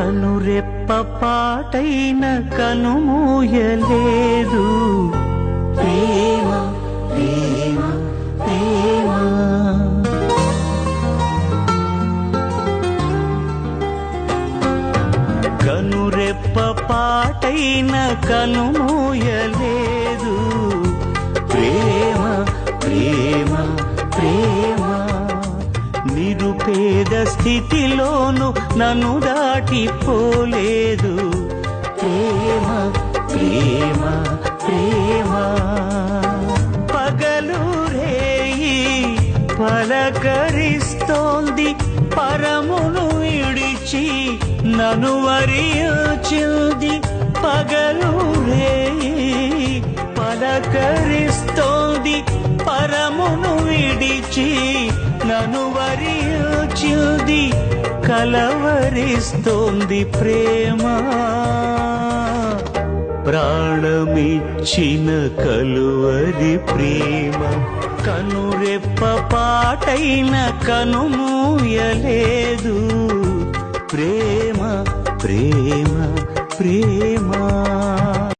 కనురెప్ప పాటైన కనుమూయలేదు. ప్రేమ ప్రేమ ప్రేమ. కనురెప్ప పాటైన కనుమూయలేదు పేద స్థితిలోను నన్ను దాటిపోలేదు. ప్రేమ ప్రేమ ప్రేమ. పగలు రేయి పలకరిస్తోంది పరమును విడిచి నన్ను వరియోచింది. పగలు రేయి పలకరిస్తోంది పరమును విడిచి నన్ను వరియోచింది కలవరిస్తోంది ప్రేమ. ప్రాణమిచ్చిన కలువరి ప్రేమ. కనురెప్ప పాటైన కనుమూయలేదు ప్రేమ ప్రేమ ప్రేమ.